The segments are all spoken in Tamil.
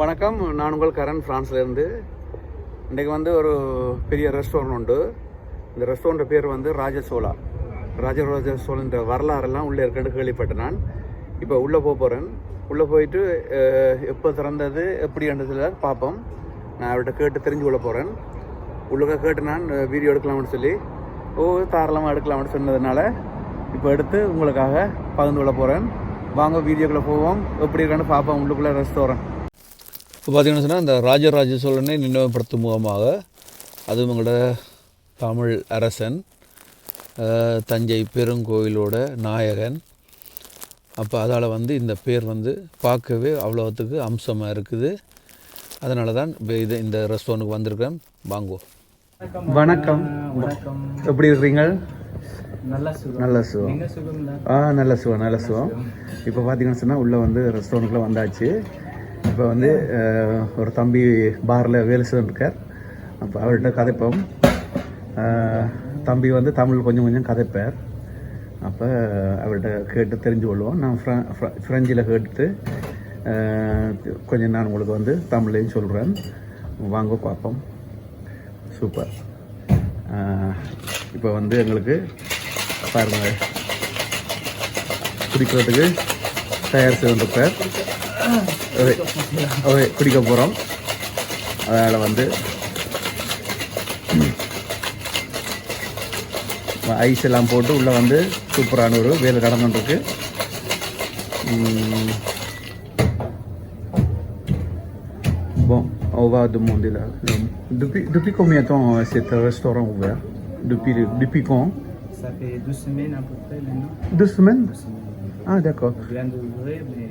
வணக்கம். நான் உங்கள் கரண் ஃப்ரான்ஸ்லேருந்து இன்றைக்கு வந்து ஒரு பெரிய ரெஸ்டாரண்ட் உண்டு. இந்த ரெஸ்டாரண்ட் பேர் வந்து ராஜசோலா ராஜராஜ சோழன்ற வரலாறெல்லாம் உள்ளே இருக்கிறது கேள்விப்பட்டேன் நான். இப்போ உள்ளே போக போகிறேன் உள்ளே போயிட்டு எப்போ திறந்தது எப்படின்றதுல பார்ப்போம். நான் அவர்கிட்ட கேட்டு தெரிஞ்சு உள்ள போகிறேன் உள்ளுக்க கேட்டு நான் வீடியோ எடுக்கலாம்னு சொல்லி. ஓ தாராளமாக எடுக்கலாம்னு சொன்னதுனால இப்போ எடுத்து உங்களுக்காக பகிர்ந்து கொள்ள போகிறேன் வாங்க வீடியோக்குள்ளே போவோம். எப்படி இருக்கான்னு பார்ப்போம். உள்ளுக்குள்ளே ரெஸ்டாரண்ட் இப்போ பார்த்தீங்கன்னா சொன்னால் இந்த ராஜராஜ சோழனை நினைவுபடுத்தும் முகமாக அதுவும் எங்களோட தமிழ் அரசன் தஞ்சை பெருங்கோயிலோட நாயகன். அப்போ அதால் வந்து இந்த பேர் வந்து பார்க்கவே அவ்வளோத்துக்கு அம்சமாக இருக்குது. அதனால தான் இப்போ இது இந்த ரெஸ்டாரண்ட்டுக்கு வந்திருக்கேன் வாங்குவோம் வணக்கம். வணக்கம். எப்படி இருக்கிறீங்க? நல்லா சுகம். நல்ல சுகம். ஆ நல்ல சுகம் நல்ல சுகம். இப்போ பார்த்தீங்கன்னு சொன்னால் உள்ளே வந்து ரெஸ்டாரண்ட்டுக்குள்ளே வந்தாச்சு. இப்போ வந்து ஒரு தம்பி பாரில் வேலை செய்திருக்கார் அப்போ அவர்கிட்ட கதைப்போம். தம்பி வந்து தமிழ் கொஞ்சம் கொஞ்சம் கதைப்பார். அப்போ அவர்கிட்ட கேட்டு தெரிஞ்சு கொள்வோம். நான் ஃப்ர ஃப்ரெஞ்சில் கேட்டு கொஞ்சம் நான் உங்களுக்கு வந்து தமிழ்லையும் சொல்கிறேன் வாங்க பார்ப்போம். சூப்பர். இப்போ வந்து எங்களுக்கு பாருங்கள் குடிக்கிறதுக்கு தயார் செய்திருப்பார் பேர் குடிக்க போகிறோம் அதனால் வந்து ஐஸ் எல்லாம் போட்டு உள்ளே வந்து சூப்பரான ஒரு வேலை நடந்துட்டுருக்கு Bon, on va demander là. Depuis, depuis combien de temps euh, cet restaurant ouvert depuis, depuis quand Ça fait deux semaines à peu près maintenant. Deux semaines Deux semaines. Ah, d'accord. On vient d'ouvrir, mais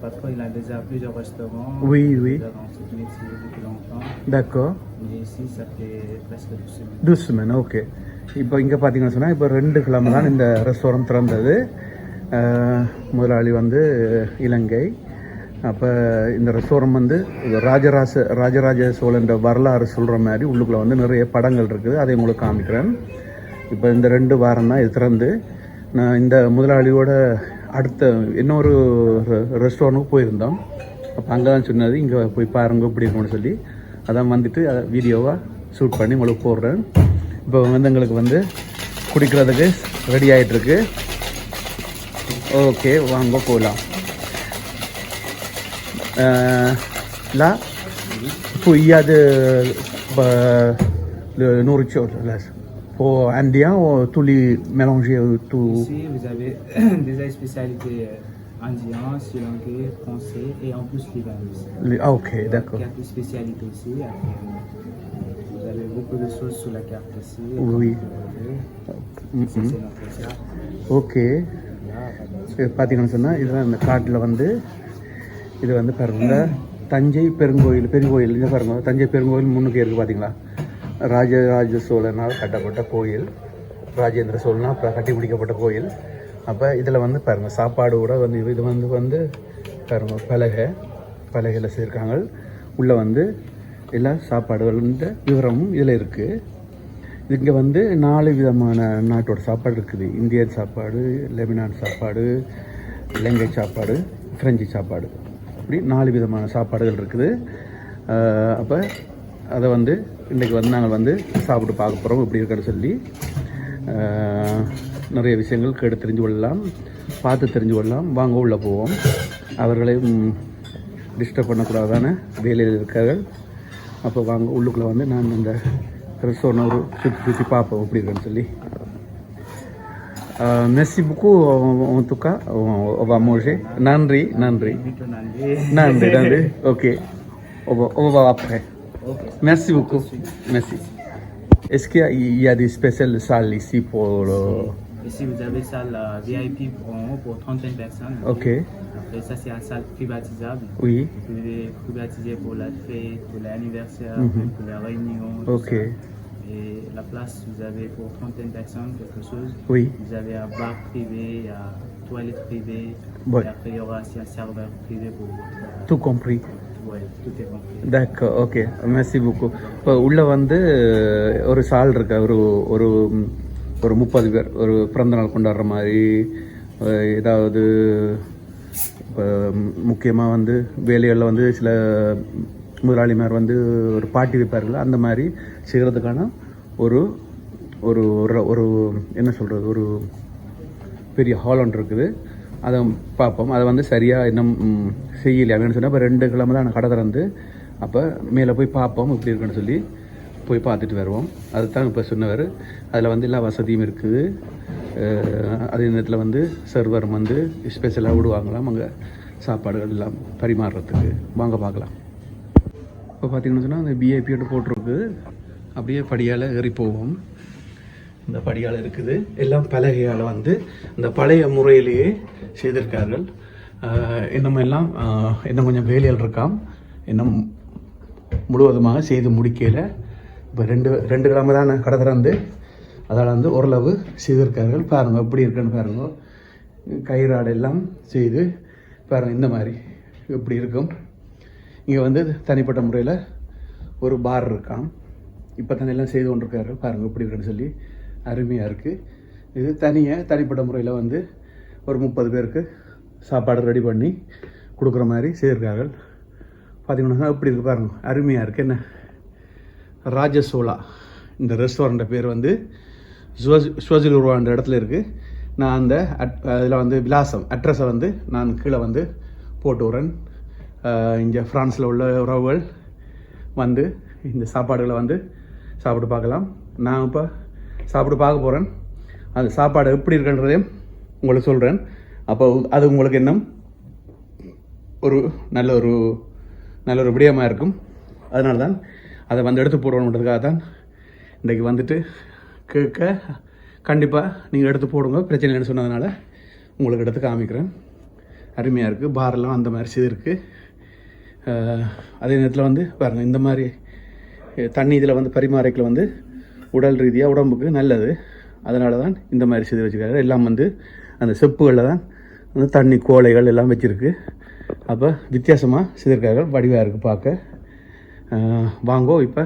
la patronne il a déjà plusieurs restaurants. Oui, oui. Il est dans ce métier depuis longtemps. D'accord. Mais ici, ça fait presque deux semaines. deux semaines okay இப்போ இங்கே பார்த்தீங்கன்னு சொன்னால் இப்போ ரெண்டு கிழமை தான் இந்த ரெஸ்டாரண்ட் திறந்தது முதலாளி வந்து இலங்கை அப்போ இந்த ரெஸ்டாரண்ட் வந்து இது ராஜராஜ ராஜராஜ சோழன்ற வரலாறு சொல்கிற மாதிரி உள்ளுக்குள்ளே வந்து நிறைய படங்கள் இருக்குது அதை உங்களுக்கு காமிக்கிறேன் இப்போ இந்த ரெண்டு வாரம் தான் இது திறந்து நான் இந்த முதலாளியோட அடுத்த இன்னொரு ரெஸ்டாரண்ட்டுக்கு போயிருந்தோம் அப்போ அங்கே தான் சொன்னது இங்கே போய் பாருங்க இப்படி இருக்கணும்னு சொல்லி அதான் வந்துட்டு அதை வீடியோவாக ஷூட் பண்ணி உங்களுக்கு போடுறேன் இப்போ வந்து எங்களுக்கு வந்து குடிக்கிறதுக்கு ரெடி ஆகிட்டுருக்கு ஓகே வாங்க போகலாம் இப்போ pour நூறு y a de bah, le nourriture là, pour indien ou tous les mélangés euh, tout Ici, vous avez des spécialités euh, indiens, sri lankais, français et en plus libanais aussi. les- ah ok d'accord Carte de spécialité ici. Après, euh, vous avez beaucoup de choses sur la carte ici. Oui. Ça, c'est notre carte. Okay Là, இது பார்த்தீங்கன்னு சொன்னால் இதுதான் இந்த காட்டில் வந்து இது வந்து பாருங்க தஞ்சை பெருங்கோயில் பெருங்கோயில் இங்கே பாருங்க தஞ்சை பெருங்கோயில் முன்னுக்கு இருக்குது பார்த்தீங்களா ராஜராஜ சோழனால் கட்டப்பட்ட கோயில் ராஜேந்திர சோழனால் அப்புறம் கட்டி முடிக்கப்பட்ட கோயில். அப்போ இதில் வந்து பாருங்கள் சாப்பாடு கூட வந்து இது வந்து வந்து பாருங்கள் பலகை பலகையில் சேர்க்காங்க. உள்ளே வந்து எல்லா சாப்பாடுகள விவரமும் இதில் இருக்குது இங்கே வந்து நாலு விதமான நாட்டோட சாப்பாடு இருக்குது. இந்தியன் சாப்பாடு லெபனான் சாப்பாடு இலங்கை சாப்பாடு ஃப்ரெஞ்சு சாப்பாடு. அப்படி நாலு விதமான சாப்பாடுகள் இருக்குது. அப்போ அதை வந்து இன்றைக்கி வந்து நாங்கள் வந்து சாப்பிட்டு பார்க்க போகிறோம் இப்படி இருக்குன்னு சொல்லி நிறைய விஷயங்கள் கேட்டு தெரிஞ்சு கொள்ளலாம். பார்த்து தெரிஞ்சு கொள்ளலாம். வாங்க உள்ளே போவோம். அவர்களையும் டிஸ்டர்ப் பண்ணக்கூடாதான வேலையில் இருக்கார்கள். அப்போ வாங்க உள்ளுக்குள்ளே வந்து நான் இந்த ரெஸ்டாரண்ட் ஒரு சுற்றி சுற்றி பார்ப்போம். எப்படி இருக்குன்னு சொல்லி. மெர்சி புக்கு va manger நன்றி நன்றி. நன்றி நன்றி okay on va on merci beaucoup merci est-ce qu'il y a, il y a des spéciales salles ici pour le... Ici, vous avez salle euh, VIP pour, pour 31 personnes. ok Après, ça, c'est la salle privatisable. oui Vous pouvez privatiser pour la fête, pour l'anniversaire, Mhm. pour la réunion. ok. Et la place, vous avez pour 31 personnes quelque chose. oui Vous avez un bar privé, a toilette privée. Ouais. Et après, il y aura aussi un serveur privé pour votre. tout compris Ouais, okay Messi book இப்போ உள்ளே வந்து ஒரு சால் இருக்கு. ஒரு ஒரு ஒரு முப்பது பேர் ஒரு பிறந்தநாள் கொண்டாடுற மாதிரி ஏதாவது இப்போ முக்கியமாக வந்து வேலைகளில் வந்து சில முதலாளிமார் வந்து ஒரு பாட்டி வைப்பார்கள். அந்த மாதிரி செய்கிறதுக்கான ஒரு ஒரு ஒரு- ஒரு என்ன சொல்கிறது ஒரு பெரிய ஹால் ஒன்று இருக்குது. அதை பார்ப்போம் அதை வந்து சரியாக இன்னும் செய்யலை அப்படின்னு சொன்னால் இப்போ ரெண்டு கிழமை தான் கடை திறந்து அப்போ மேலே போய் பார்ப்போம் இப்படி இருக்குன்னு சொல்லி போய் பார்த்துட்டு வருவோம். அதுதான் இப்போ சொன்னவர். அதில் வந்து எல்லா வசதியும் இருக்குது. அதே நேரத்தில் வந்து சர்வர் வந்து ஸ்பெஷலாக விடுவாங்களாம். அங்கே சாப்பாடுகள் எல்லாம் பரிமாறுறதுக்கு. வாங்க பார்க்கலாம். இப்போ பார்த்தீங்கன்னு சொன்னால் அந்த பிஐபியோட போட்டிருக்கு. அப்படியே படியால் ஏறி போவோம். இந்த படியால் இருக்குது. எல்லாம் பலகையால் வந்து இந்த பழைய முறையிலேயே செய்திருக்கார்கள் இன்னும் எல்லாம் இன்னும் கொஞ்சம் வேலைகள் இருக்காம். இன்னும் முழுவதுமாக செய்து முடிக்கல. இப்போ ரெண்டு ரெண்டு கிழமை தான் கடை திறந்து. அதால் வந்து ஓரளவு செய்திருக்கார்கள் பாருங்கள் எப்படி இருக்குன்னு பாருங்கள் கயிறாடு எல்லாம் செய்து பாருங்கள் இந்த மாதிரி எப்படி இருக்கும். இங்கே வந்து தனிப்பட்ட முறையில் ஒரு பார் இருக்கான் இப்போ தானே எல்லாம் செய்து கொண்டிருக்காரு பாருங்கள் எப்படி இருக்குன்னு சொல்லி. அருமையாக இருக்குது இது தனியாக தனிப்பட்ட முறையில் வந்து ஒரு முப்பது பேருக்கு சாப்பாடு ரெடி பண்ணி கொடுக்குற மாதிரி செய்திருக்கார்கள். பார்த்தீங்கன்னா இப்படி இருக்கு பாருங்க. அருமையாக இருக்குது என்ன? ராஜசோலா. இந்த ரெஸ்டாரண்ட்டை பேர் வந்து ஸ்வஜிலுருவான்ற இடத்துல இருக்குது நான் அந்த அட் அதில் வந்து விலாசம் அட்ரஸை வந்து நான் கீழே வந்து போட்டு வரேன் இங்கே ஃப்ரான்ஸில் உள்ள உறவுகள் வந்து இந்த சாப்பாடுகளை வந்து சாப்பிட்டு பார்க்கலாம். நான் இப்போ சாப்பிட்டு பார்க்க போகிறேன் அந்த சாப்பாடு எப்படி இருக்குன்றதையும் உங்களுக்கு சொல்கிறேன் அப்போ அது உங்களுக்கு இன்னும் ஒரு நல்ல ஒரு நல்ல ஒரு விடயமாக இருக்கும். அதனால தான் அதை வந்து எடுத்து போடணுன்றதுக்காக தான் இன்றைக்கி வந்துட்டு கேட்க கண்டிப்பாக நீங்கள் எடுத்து போடுங்க. பிரச்சனை இல்லைன்னு சொன்னதுனால உங்களுக்கு எடுத்து காமிக்கிறேன். அருமையாக இருக்குது பாரெல்லாம் அந்த மாதிரி செய்திருக்கு இருக்குது அதே நேரத்தில் வந்து பாருங்கள் இந்த மாதிரி தண்ணி இதில் வந்து பரிமாறைக்கில் வந்து உடல் ரீதியாக உடம்புக்கு நல்லது. அதனால தான் இந்த மாதிரி செய்து வச்சுருக்காரு எல்லாம் வந்து அந்த செப்புகளில் தான் அந்த தண்ணி கோலைகள் எல்லாம் வச்சுருக்கு. அப்போ வித்தியாசமாக செய்திருக்காரு வடிவாக இருக்குது பார்க்க வாங்கோ இப்போ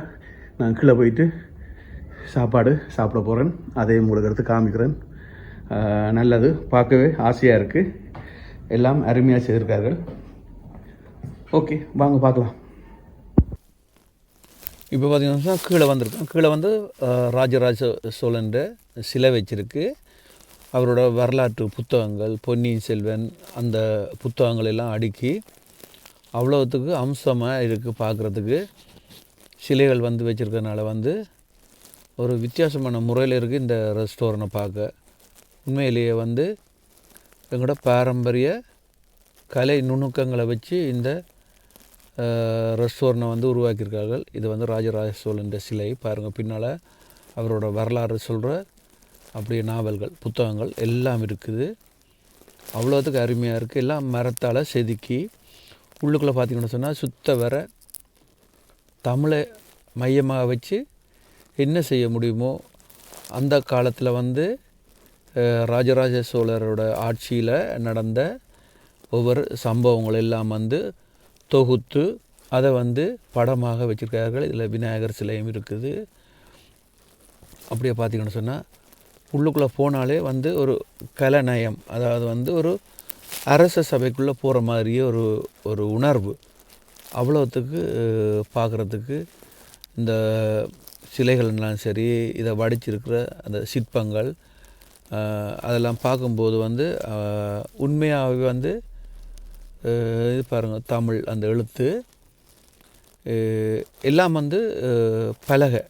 நான் கீழே போயிட்டு சாப்பாடு சாப்பிட போகிறேன் அதையும் உங்களுக்கு காமிக்கிறேன். நல்லது. பார்க்கவே ஆசையாக இருக்குது எல்லாம் அருமையாக செய்திருக்கார்கள். ஓகே வாங்க பார்க்கலாம். இப்போ பார்த்தீங்கன்னா கீழே வந்திருக்கோம் கீழே வந்து ராஜராஜ சோழன்ற சிலை வச்சிருக்கு. அவரோட வரலாற்று புத்தகங்கள் பொன்னியின் செல்வன் அந்த புத்தகங்கள் எல்லாம் அடுக்கி அவ்வளோத்துக்கு அம்சமாக இருக்குது பார்க்குறதுக்கு. சிலைகள் வந்து வச்சுருக்கறனால வந்து ஒரு வித்தியாசமான முறையில் இருக்குது இந்த ரெஸ்டாரண்ட்டை பார்க்க. உண்மையிலேயே வந்து எங்களோட பாரம்பரிய கலை நுணுக்கங்களை வச்சு இந்த ரெஸ்டாரண்ட்டை வந்து உருவாக்கியிருக்கார்கள். இது வந்து ராஜராஜ சோழன்ற சிலை. பாருங்கள் பின்னால் அவரோட வரலாறு சொல்கிற அப்படியே நாவல்கள் புத்தகங்கள் எல்லாம் இருக்குது. அவ்வளோத்துக்கு அருமையாக இருக்குது எல்லாம் மரத்தால் செதுக்கி உள்ளுக்குள்ளே பார்த்தீங்கன்னு சொன்னால் சுத்த வர தமிழை மையமாக வச்சு என்ன செய்ய முடியுமோ அந்த காலத்தில் வந்து ராஜராஜ சோழரோட ஆட்சியில் நடந்த ஒவ்வொரு சம்பவங்கள் எல்லாம் வந்து தொகுத்து அதை வந்து படமாக வச்சுருக்கார்கள் இதில் விநாயகர் சிலையும் இருக்குது. அப்படியே பார்த்தீங்கன்னு சொன்னால் உள்ளுக்குள்ளே போனாலே வந்து ஒரு கலநயம் அதாவது வந்து ஒரு அரச சபைக்குள்ளே போகிற மாதிரியே ஒரு ஒரு உணர்வு. அவ்வளோத்துக்கு பார்க்குறதுக்கு இந்த சிலைகள்னாலும் சரி இதை வடிச்சிருக்கிற அந்த சிற்பங்கள் அதெல்லாம் பார்க்கும்போது வந்து உண்மையாகவே வந்து இது பாருங்கள் தமிழ் அந்த எழுத்து எல்லாம் வந்து பலகை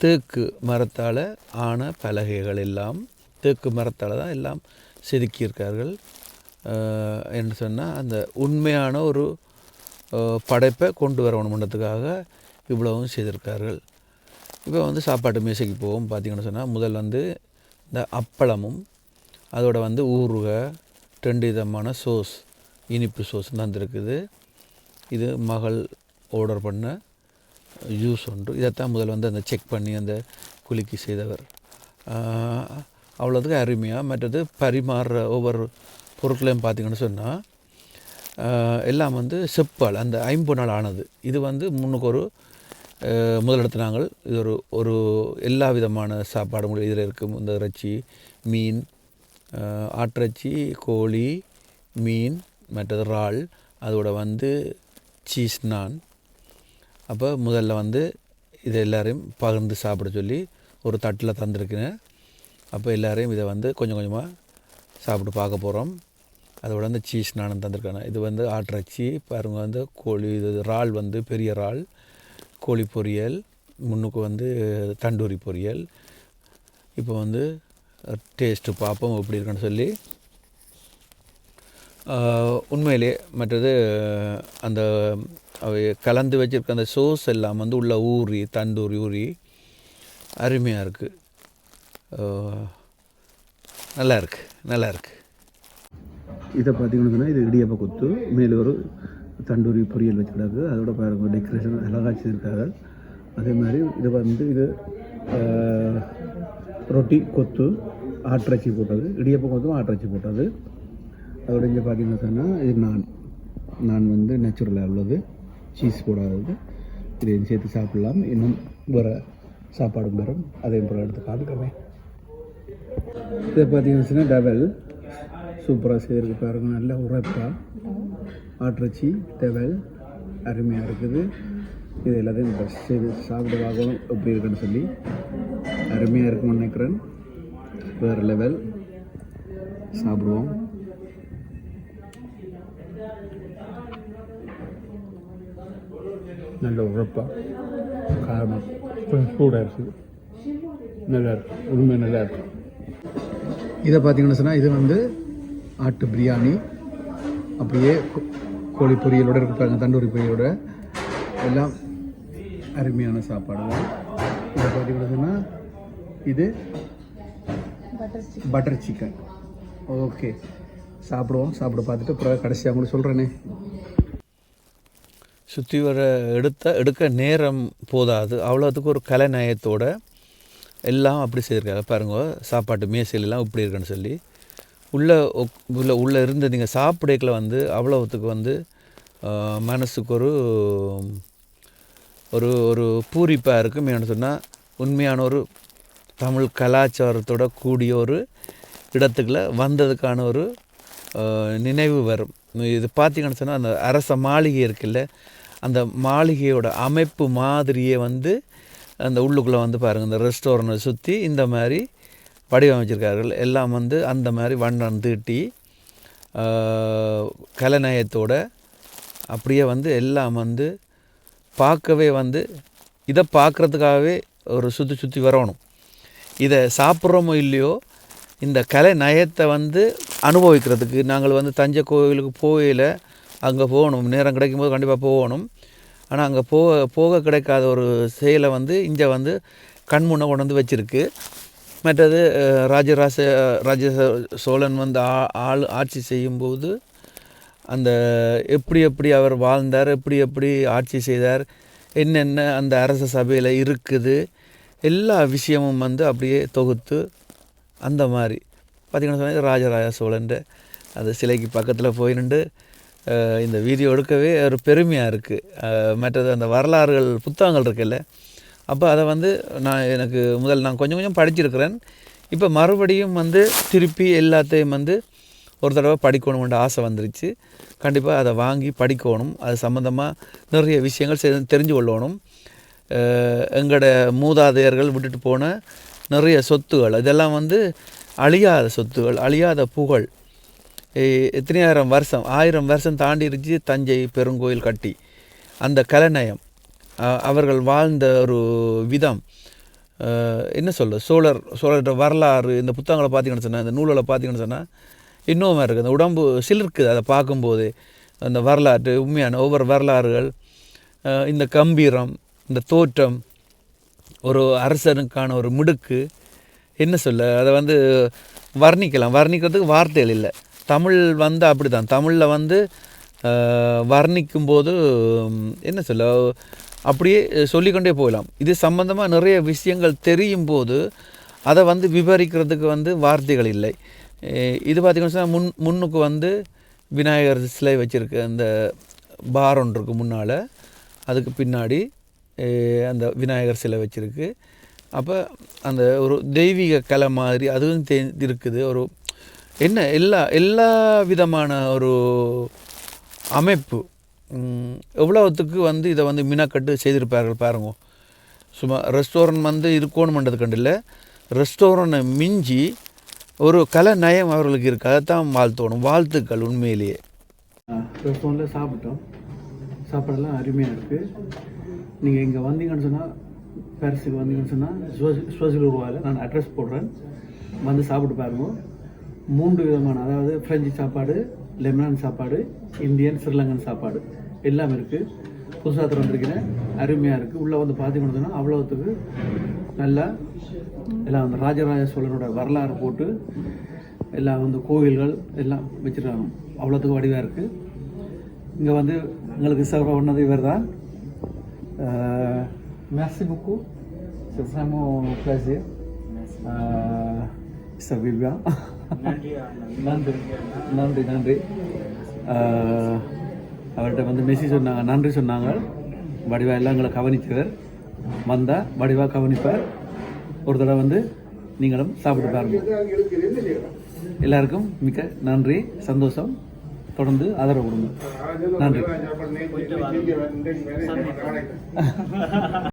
தேக்கு மரத்தால் ஆன பலகைகள் எல்லாம் தேக்கு மரத்தால் தான் எல்லாம் செதுக்கியிருக்கார்கள் என்று சொன்னால் அந்த உண்மையான ஒரு படைப்பை கொண்டு வரணுமன்றதுக்காக இவ்வளவும் செய்திருக்கார்கள் இப்போ வந்து சாப்பாட்டு மேசைக்கு போவோம் பார்த்திங்கன்னு சொன்னால் முதல் வந்து இந்த அப்பளமும் அதோட வந்து ஊறுக ரெண்டு விதமான சோஸ் இனிப்பு சோஸ் தந்துருக்குது இது மகள் ஆர்டர் பண்ண ஜூஸ் ஒன்று இதைத்தான் முதல் வந்து அந்த செக் பண்ணி அந்த குலுக்கி செய்தவர். அவ்வளோதுக்கு அருமையாக மற்றது பரிமாறுற ஒவ்வொரு பொருட்களையும் பார்த்தீங்கன்னு சொன்னால் எல்லாம் வந்து செப்பால் அந்த ஐம்பது நாள் ஆனது. இது வந்து முன்னுக்கு ஒரு ஆஹ், முதலிடத்து நாங்கள் இது ஒரு ஒரு எல்லா விதமான சாப்பாடும் இதில் இருக்கும். இந்த இறைச்சி மீன் ஆஹ், ஆட்டிறைச்சி கோழி மீன் மற்றது இறால் அதோட வந்து சீஸ் நான் அப்போ முதல்ல வந்து இதை எல்லோரையும் பகிர்ந்து சாப்பிட சொல்லி ஒரு தட்டில் தந்திருக்கிறேன். அப்போ எல்லோரையும் இதை வந்து கொஞ்சம் கொஞ்சமாக சாப்பிட்டு பார்க்க போகிறோம் அதோட வந்து சீஸ் நானும் தந்திருக்காங்க. இது வந்து ஆட்டிறச்சி பாருங்க வந்து கோழி இது இறால் வந்து பெரிய இறால் கோழி பொரியல் முன்னுக்கு வந்து தண்டூரி பொரியல். இப்போ வந்து டேஸ்ட்டு பார்ப்போம் எப்படி இருக்குன்னு சொல்லி உண்மையிலே மற்றது அந்த அவை கலந்து வச்சுருக்க அந்த சோஸ் எல்லாம் வந்து உள்ள ஊறி தண்டூரி ஊறி அருமையாக இருக்குது நல்லா இருக்குது நல்லா இருக்குது இதை பார்த்தீங்கன்னா இது இடியப்ப கொத்து மேலே ஒரு தண்டூரி பொரியல் வச்சு கிடக்கு அதோட பாருங்க டெக்கரேஷன் அழகாக வச்சுருக்காங்க. அதே மாதிரி இது வந்து இது ரொட்டி கொத்து ஆட்டிறச்சி போட்டது. இடியப்ப கொத்தும் ஆட்டிறச்சி போட்டது. அதோட இங்கே பார்த்தீங்கன்னா சொன்னால் இது நான். நான் வந்து நேச்சுரலாக உள்ளது. சீஸ் போடாதது. இதையும் சேர்த்து சாப்பிடலாம். இன்னும் வர சாப்பாடும் வரும் அதையும் போல எடுத்து காட்டுக்கிறேன் இதை பார்த்தீங்கன்னு சொன்னால் சூப்பராக செய்திருக்கு பாருங்க நல்ல உரைப்பா. ஆட்டிறச்சி டவல் அருமையாக இருக்குது. இது எல்லாத்தையும் ஃபஸ்ட் செய்து சாப்பிட்டு பார்க்கணும் எப்படி இருக்குன்னு சொல்லி. அருமையாக இருக்கும்னு நினைக்கிறேன். வேறு லெவல் சாப்பிடுவோம். நல்ல உழைப்பா காரணம் கொஞ்சம் சூடாக இருக்குது நல்லா இருக்கு உண்மை நல்லா இருக்கு இதை பார்த்தீங்கன்னு சொன்னால் இது வந்து ஆட்டு பிரியாணி அப்படியே கோ- கோழி பொரியலோட இருக்கு பாருங்க தண்டூரி பொரியலோட எல்லாம் அருமையான சாப்பாடு தான் இதை பார்த்தீங்கன்னு சொன்னால் இது பட்டர் சிக்கன் ஓகே சாப்பிடுவோம் சாப்பிட பார்த்துட்டு அப்புறம் கடைசியாக கூட சொல்கிறேனே சுற்றி வர எடுத்த எடுக்க நேரம் போதாது. அவ்வளோத்துக்கு ஒரு கலைநயத்தோட எல்லாம் அப்படி செய்திருக்காங்க. பாருங்க சாப்பாட்டு மேசையிலலாம் இப்படி இருக்குன்னு சொல்லி. உள்ளே உள்ள உள்ளே இருந்து நீங்கள் சாப்பிடக்கல வந்து அவ்வளோத்துக்கு வந்து மனசுக்கு ஒரு ஒரு ஒரு பூரிப்பாக இருக்கும். ஏன்னு சொன்னால் உண்மையான ஒரு தமிழ் கலாச்சாரத்தோட கூடிய ஒரு இடத்துக்குள்ள வந்ததுக்கான ஒரு நினைவு வரும். இது பார்த்தீங்கன்னு சொன்னால் அந்த அரச மாளிகை இருக்குல்ல அந்த மாளிகையோட அமைப்பு மாதிரியே வந்து அந்த உள்ளுக்குள்ளே வந்து பாருங்கள் இந்த ரெஸ்டாரண்ட்டை சுற்றி இந்த மாதிரி வடிவமைச்சிருக்கார்கள். எல்லாம் வந்து அந்த மாதிரி வண்ணம் தீட்டி ஆஹ், கலைநயத்தோட அப்படியே வந்து எல்லாம் வந்து பார்க்கவே வந்து இதை பார்க்குறதுக்காகவே ஒரு சுற்றி சுற்றி வரணும். இதை சாப்பிட்றோமோ இல்லையோ இந்த கலை நயத்தை வந்து அனுபவிக்கிறதுக்கு நாங்கள் வந்து தஞ்சை கோவிலுக்கு போகையில் அங்கே போகணும். நேரம் கிடைக்கும்போது கண்டிப்பாக போகணும். ஆனால் அங்கே போக போக கிடைக்காத ஒரு செயலை வந்து இங்கே வந்து கண்முன்ன கொண்டு வச்சுருக்கு. மற்றது ராஜராச ராஜ சோழன் வந்து ஆ- ஆள் ஆட்சி செய்யும்போது அந்த எப்படி எப்படி அவர் வாழ்ந்தார் எப்படி எப்படி ஆட்சி செய்தார் என்னென்ன அந்த அரச சபையில் இருக்குது எல்லா விஷயமும் வந்து அப்படியே தொகுத்து அந்த மாதிரி. பார்த்திங்கன்னா சொன்னால் ராஜராஜ சோழன்ற அந்த சிலைக்கு பக்கத்தில் போயிருந்து நின்று இந்த வீடியோ எடுக்கவே ஒரு பெருமையாக இருக்குது மற்றது அந்த வரலாறுகள் புத்தகங்கள் இருக்குல்ல. அப்போ அதை வந்து நான் எனக்கு முதல் நான் கொஞ்சம் கொஞ்சம் படிச்சிருக்கிறேன். இப்போ மறுபடியும் வந்து திருப்பி எல்லாத்தையும் வந்து ஒரு தடவை படிக்கணும்ன்ற ஆசை வந்துருச்சு. கண்டிப்பாக அதை வாங்கி படிக்கணும். அது சம்மந்தமாக நிறைய விஷயங்கள் செ- தெரிஞ்சு கொள்ளணும். எங்களோட மூதாதையர்கள் விட்டுட்டு போன நிறைய சொத்துகள் இதெல்லாம் வந்து அழியாத சொத்துகள் அழியாத புகழ். எத்தனையாயிரம் வருஷம் ஆயிரம் வருஷம் தாண்டி இருந்துச்சு தஞ்சை பெருங்கோயில் கட்டி. அந்த கலைநயம் அவர்கள் வாழ்ந்த ஒரு விதம் என்ன சொல்ல சோழர் சோழர்கிட்ட வரலாறு இந்த புத்தகங்களை பார்த்தீங்கன்னு சொன்னால் இந்த நூலில் பார்த்தீங்கன்னு சொன்னால் இன்னும் இருக்குது அந்த உடம்பு சிலிர்க்குது அதை பார்க்கும்போது. அந்த வரலாற்று உண்மையான ஒவ்வொரு வரலாறுகள் இந்த கம்பீரம் இந்த தோற்றம் ஒரு அரசனுக்கான ஒரு மிடுக்கு என்ன சொல்ல அதை வந்து வர்ணிக்கலாம். வர்ணிக்கிறதுக்கு வார்த்தைகள் இல்லை. தமிழ் வந்து அப்படி தான் தமிழில் வந்து வர்ணிக்கும் போது என்ன சொல்ல அப்படியே சொல்லிக்கொண்டே போகலாம். இது சம்பந்தமாக நிறைய விஷயங்கள் தெரியும் போது அதை வந்து விவரிக்கிறதுக்கு வந்து வார்த்தைகள் இல்லை. இது பார்த்திங்கன்னா முன் முன்னுக்கு வந்து விநாயகர் சிலை வச்சுருக்கு அந்த பார் ஒன்று இருக்குது முன்னால். அதுக்கு பின்னாடி அந்த விநாயகர் சிலை வச்சுருக்கு. அப்போ அந்த ஒரு தெய்வீக கலை மாதிரி அதுவும் தே இருக்குது. ஒரு என்ன எல்லா எல்லா விதமான ஒரு அமைப்பு எவ்வளோத்துக்கு வந்து இதை வந்து மினாக்கட்டு செய்திருப்பார்கள் பாருங்க. சும்மா ரெஸ்டாரண்ட் வந்து இருக்கணுமன்றது கண்டில்ல இல்லை. ரெஸ்டாரண்ட்டை மிஞ்சி ஒரு கலை நயம் அவர்களுக்கு இருக்குது அதைத்தான் வாழ்த்தோணும். வாழ்த்துக்கள் உண்மையிலேயே. ரெஸ்டாரண்ட்டில் சாப்பிட்டோம். சாப்பாடெல்லாம் அருமையாக இருக்குது நீங்கள் இங்கே வந்தீங்கன்னு சொன்னால் பாரிஸுக்கு வந்தீங்கன்னு சொன்னால் சுவசில் ரூபாயில் நான் அட்ரஸ் போடுறேன். வந்து சாப்பிட்டு பாருங்க. மூன்று விதமான அதாவது ஃப்ரெஞ்சு சாப்பாடு லெபனான் சாப்பாடு இந்தியன் ஸ்ரீலங்கன் சாப்பாடு. எல்லாம் இருக்குது புதுசாக திறந்துருக்கிறேன் அருமையாக இருக்குது உள்ளே வந்து பார்த்தீங்கன்னு அவ்வளோத்துக்கு நல்லா எல்லாம் அந்த ராஜராஜ சோழனோட வரலாறு போட்டு எல்லாம் வந்து கோவில்கள் எல்லாம் வச்சுருக்காங்க. அவ்வளோத்துக்கு வடிவாக இருக்குது இங்கே வந்து எங்களுக்கு சர்வ் பண்ணது இவர் தான் merci beaucoup. C'est vraiment un Euh, நன்றி நன்றி நன்றி அவர்கிட்ட வந்து மெஸ்ஸி சொன்னாங்க நன்றி சொன்னாங்க வடிவா எல்லாம் எங்களை கவனிச்சவர் வந்தால் வடிவா கவனிப்பார் ஒரு தடவை வந்து நீங்களும் சாப்பிட்டு பாருங்க எல்லாருக்கும் மிக்க நன்றி சந்தோஷம் தொடர்ந்து ஆதரவு கொடுங்க நன்றி